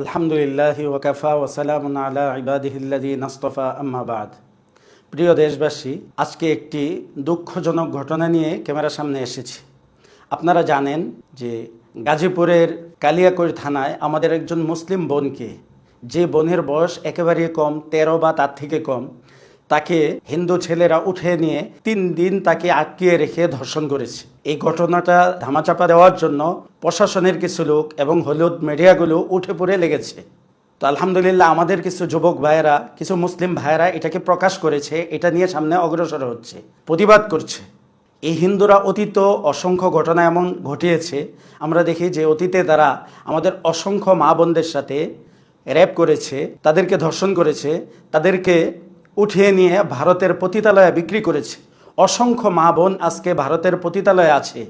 আলহামদুলিল্লাহ ওয়াকাফা ওসালাম আলা ইবাদিহিল্লাদি নাস্তফা আম্মাবাদ প্রিয় দেশবাসী, আজকে একটি দুঃখজনক ঘটনা নিয়ে ক্যামেরার সামনে এসেছি। আপনারা জানেন যে গাজীপুরের কালিয়াকৈর থানায় আমাদের একজন মুসলিম বোনকে, যে বোনের বয়স একেবারে কম, তেরো বা তার থেকে কম তাকে হিন্দু ছেলেরা উঠে নিয়ে তিন দিন তাকে আটকিয়ে রেখে ধর্ষণ করেছে। এই ঘটনাটা ধামাচাপা দেওয়ার জন্য প্রশাসনের কিছু লোক এবং হলুদ মিডিয়াগুলো উঠে পড়ে লেগেছে। তো আলহামদুলিল্লাহ আমাদের কিছু যুবক ভাইয়েরা, কিছু মুসলিম ভাইয়েরা এটাকে প্রকাশ করেছে, এটা নিয়ে সামনে অগ্রসর হচ্ছে, প্রতিবাদ করছে। এই হিন্দুরা অতীত অসংখ্য ঘটনা এমন ঘটিয়েছে, আমরা দেখি যে অতীতে তারা আমাদের অসংখ্য মা বোনদের সাথে র্যাপ করেছে, তাদেরকে ধর্ষণ করেছে, তাদেরকে উঠিয়ে নিয়ে ভারতের পতিতালয়ে বিক্রি করেছে। অসংখ্য মা বোন আজকে ভারতের পতিতালয়ে আছে।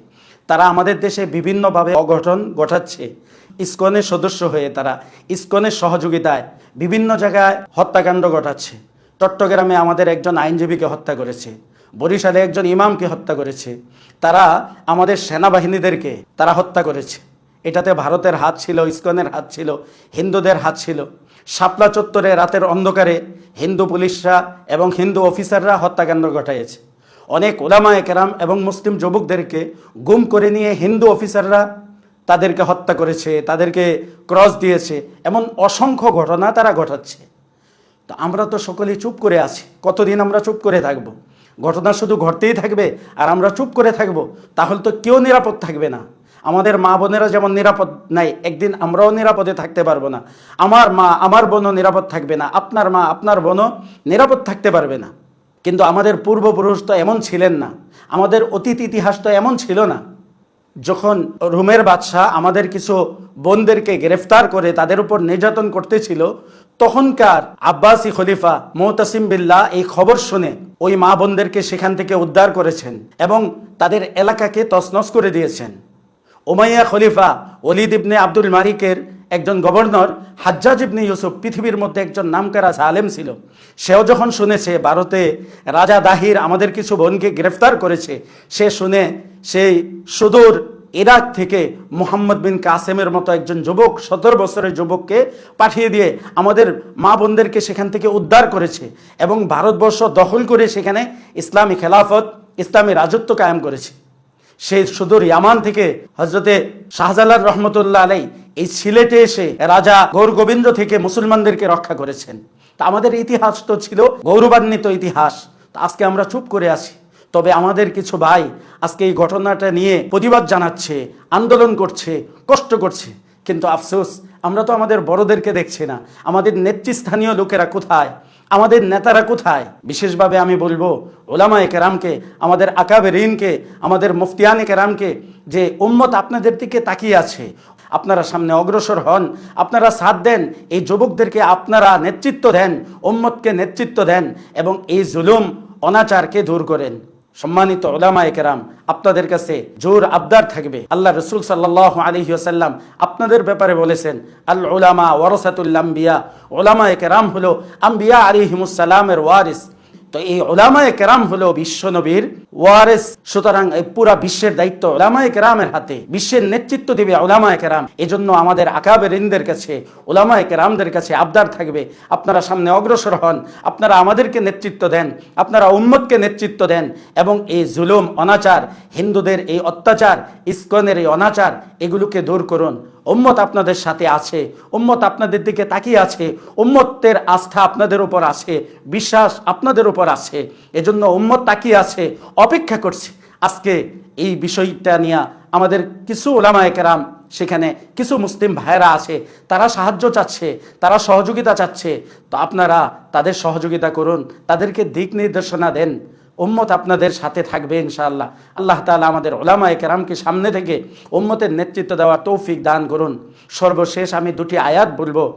তারা আমাদের দেশে বিভিন্নভাবে অঘটন ঘটাচ্ছে। ইসকনের সদস্য হয়ে তারা ইসকনের সহযোগিতায় বিভিন্ন জায়গায় হত্যাকাণ্ড ঘটাচ্ছে। চট্টগ্রামে আমাদের একজন আইনজীবীকে হত্যা করেছে। বরিশালে একজন ইমামকে হত্যা করেছে। তারা আমাদের সেনাবাহিনীদেরকে তারা হত্যা করেছে। এটাতে ভারতের হাত ছিল, ইসকনের হাত ছিল, হিন্দুদের হাত ছিল। শাপলা চত্বরে রাতের অন্ধকারে হিন্দু পুলিশরা এবং হিন্দু অফিসাররা হত্যাকাণ্ড ঘটাইছে অনেক ওলামা একরাম এবং মুসলিম যুবকদেরকে গুম করে নিয়ে হিন্দু অফিসাররা তাদেরকে হত্যা করেছে, তাদেরকে ক্রস দিয়েছে, এমন অসংখ্য ঘটনা তারা ঘটাচ্ছে। তো আমরা তো সকলেই চুপ করে আছি, কতদিন আমরা চুপ করে থাকব? ঘটনা শুধু ঘটতেই থাকবে আর আমরা চুপ করে থাকব, তাহলে তো কেউ নিরাপদ থাকবে না। আমাদের মা বোনেরা যেমন নিরাপদ নাই, একদিন আমরাও নিরাপদে থাকতে পারব না। আমার মা, আমার বোনও নিরাপদ থাকবে না। আপনার মা, আপনার বোনও নিরাপদ থাকতে পারবে না। কিন্তু আমাদের পূর্বপুরুষ তো এমন ছিলেন না। আমাদের অতীত ইতিহাস তো এমন ছিল না। যখন রুমের বাদশাহ আমাদের কিছু বোনদেরকে গ্রেফতার করে তাদের উপর নির্যাতন করতেছিল, তখনকার আব্বাসী খলিফা মোহতাসিম বিল্লাহ এই খবর শুনে ওই মা বোনদেরকে সেখান থেকে উদ্ধার করেছেন এবং তাদের এলাকাকে তছনছ করে দিয়েছেন। ওমাইয়া খলিফা অলিদ ইবনে আব্দুল মারিকের একজন গভর্নর, হাজ্জাজ ইবনে ইউসুফ পৃথিবীর মধ্যে একজন নামকারা আলেম ছিল। সেও যখন শুনেছে ভারতে রাজা দাহির আমাদের কিছু বোনকে গ্রেফতার করেছে, সে শুনে সেই সুদূর ইরাক থেকে মোহাম্মদ বিন কাসেমের মতো একজন যুবক, সতেরো বছরের যুবককে পাঠিয়ে দিয়ে আমাদের মা বোনদেরকে সেখান থেকে উদ্ধার করেছে এবং ভারতবর্ষ দখল করে সেখানে ইসলামী খেলাফত, ইসলামী রাজত্ব কায়েম করেছে। সেই সুদূর ইয়ামান থেকে হজরতে শাহজালাল রহমতুল্লাহ আলাই এই সিলেটে এসে রাজা গৌর গোবিন্দ থেকে মুসলমানদেরকে রক্ষা করেছেন। তা আমাদের ইতিহাস তো ছিল গৌরবান্বিত ইতিহাস। তা আজকে আমরা চুপ করে আছি। তবে আমাদের কিছু ভাই আজকে এই ঘটনাটা নিয়ে প্রতিবাদ জানাচ্ছে, আন্দোলন করছে, কষ্ট করছে। কিন্তু আফসোস, আমরা তো আমাদের বড়দেরকে দেখছি না। আমাদের নেতৃস্থানীয় লোকেরা কোথায়? আমাদের নেতারা কোথায়? বিশেষভাবে আমি বলব ওলামা একে কেরামকে, আমাদের আকাবে ঋণকে, আমাদের মুফতিয়ান মুফতিয়ানে কেরামকে, যে উম্মত আপনাদের দিকে তাকিয়ে আছে, আপনারা সামনে অগ্রসর হন, আপনারা সাথ দেন, এই যুবকদেরকে আপনারা নেতৃত্ব দেন, উম্মতকে নেতৃত্ব দেন এবং এই জুলুম, অনাচারকে দূর করেন। সম্মানিত ওলামা কেরাম, আপনাদের কাছে জোর আবদার থাকবে। আল্লাহ রসুল সাল্লাহ আলহি আসাল্লাম আপনাদের ব্যাপারে বলেছেন, আল ওলামা ওয়ারসাতুল্লাম্বিয়া ওলামা কেরাম হলো আম্বিয়া আলিহিমুসাল্লামের ওয়ারিস। তো এই ওলামায়ে কেরাম হলো বিশ্ব নবীর ওয়ারেস। সুতরাং পুরা বিশ্বের দায়িত্ব ওলামায়ে কেরামের হাতে। বিশ্বের নেতৃত্ব দেবে ওলামায়ে কেরাম। এজন্য আমাদের আকাবের ইনদের কাছে ওলামায়ে কেরামদের কাছে আবদার থাকবে। আপনারা সামনে অগ্রসর হন। আপনারা আমাদেরকে নেতৃত্ব দেন। আপনারা উম্মতকে নেতৃত্ব দেন। এবং এই জুলুম, অনাচার, হিন্দুদের এই অত্যাচার, ইস্কনের এই অনাচার, এগুলোকে দূর করুন। উম্মত আপনাদের সাথে আছে, উম্মত আপনাদের দিকে তাকিয়ে আছে, উম্মতের আস্থা আপনাদের উপর আছে, বিশ্বাস আপনাদের উপর আছে, এজন্য উম্মত তাকিয়ে আছে, অপেক্ষা করছে। আজকে এই বিষয়টা নিয়ে আমাদের কিছু ওলামায়ে কেরাম সেখানে কিছু মুসলিম ভাইয়েরা আছে, তারা সাহায্য চাচ্ছে, তারা সহযোগিতা চাচ্ছে। তো আপনারা তাদের সহযোগিতা করুন, তাদেরকে দিক নির্দেশনা দেন। উম্মত আপনাদের সাথে থাকবে ইনশাআল্লাহ। আল্লাহ তাআলা আমাদের ওলামায়ে কেরামকে সামনে থেকে উম্মতের নেতৃত্ব দেওয়ার তৌফিক দান করুন। সর্বশেষ আমি দুটি আয়াত বলব।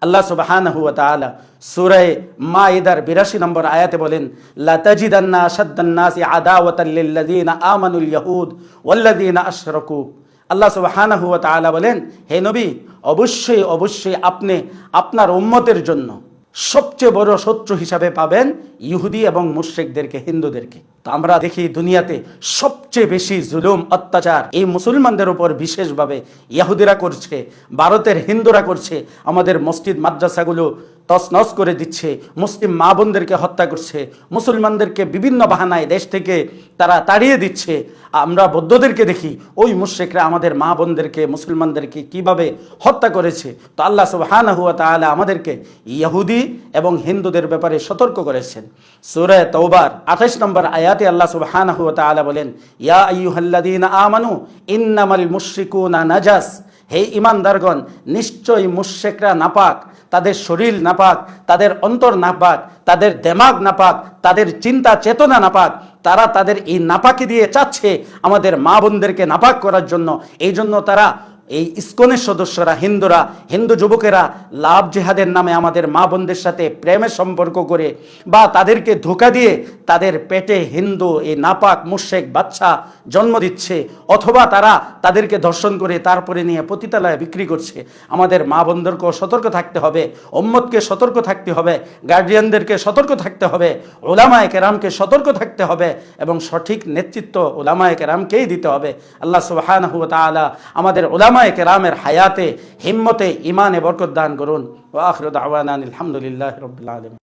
আল্লাহ সুবহানাহু ওয়া তাআলা সূরা মাইদার 82 নম্বর আয়াতে বলেন, লা তাজিদান্না আশাদ্দান নাসি আদাওয়াতাল লিল্লাযিনা আমানুল ইয়াহুদ ওয়াল্লাযিনা আশরাকু। আল্লাহ সুবহানাহু ওয়া তাআলা বলেন, হে নবী, অবশ্যই অবশ্যই আপনি আপনার উম্মতের জন্য সবচেয়ে বড় শত্রু হিসাবে পাবেন ইহুদি এবং মুশ্রিকদেরকে হিন্দুদেরকে। আমরা দেখি দুনিয়াতে সবচেয়ে বেশি জুলুম, অত্যাচার এই মুসলমানদের উপর বিশেষভাবে ইয়াহুদিরা করছে, ভারতের হিন্দুরা করছে, আমাদের মসজিদ, মাদ্রাসাগুলো তছনছ করে দিচ্ছে, মুসলিম মা বোনদেরকে হত্যা করছে, মুসলমানদেরকে বিভিন্ন বাহানায় দেশ থেকে তারা তাড়িয়ে দিচ্ছে। আমরা বৌদ্ধদেরকে দেখি, ওই মুশ্রিকরা আমাদের মা বোনদেরকে, মুসলমানদেরকে কীভাবে হত্যা করেছে? তো আল্লাহ সুবহানাহু হুয়া তাআলা আমাদেরকে ইহুদি এবং হিন্দুদের ব্যাপারে সতর্ক করেছেন। সূরা তওবার 28 নম্বর আয়াতে আল্লাহ সুবহানাহু হুয়া বলেন, ইয়া আইয়ুহাল্লাযীনা আমানু ইন্নামাল মুশরিকুনা নাজাস। হে ইমানদারগণ নিশ্চয়ই মুশ্রিকরা নাপাক, তাদের শরীর নাপাক, তাদের অন্তর নাপাক, তাদের দেমাগ নাপাক, তাদের চিন্তা চেতনা নাপাক। তারা তাদের এই নাপাকি দিয়ে চাচ্ছে আমাদের মা বোনদেরকে নাপাক করার জন্য। এই জন্য তারা এই ইস্কনের সদস্যরা, হিন্দুরা, হিন্দু যুবকেরা লাভ জেহাদের নামে আমাদের মা বোনদের সাথে প্রেমের সম্পর্ক করে বা তাদেরকে ধোকা দিয়ে তাদের পেটে হিন্দু, এই নাপাক, মুশেক বাচ্চা জন্ম দিচ্ছে অথবা তারা তাদেরকে ধর্ষণ করে তারপরে নিয়ে পতিতালয়ে বিক্রি করছে। আমাদের মা বোনদেরকেও সতর্ক থাকতে হবে ওম্মতকে সতর্ক থাকতে হবে গার্ডিয়ানদেরকে সতর্ক থাকতে হবে ওলামায় কেরামকে সতর্ক থাকতে হবে এবং সঠিক নেতৃত্ব ওলামায় কেরামকেই দিতে হবে। আল্লাহ তাআলা আমাদের ওলামায় কেরামের হায়াতে হিম্মতে ইমানে বরকত দান করুন। ওয়া আখিরু দাওয়ানা আলহামদুলিল্লাহি রাব্বিল আলামিন।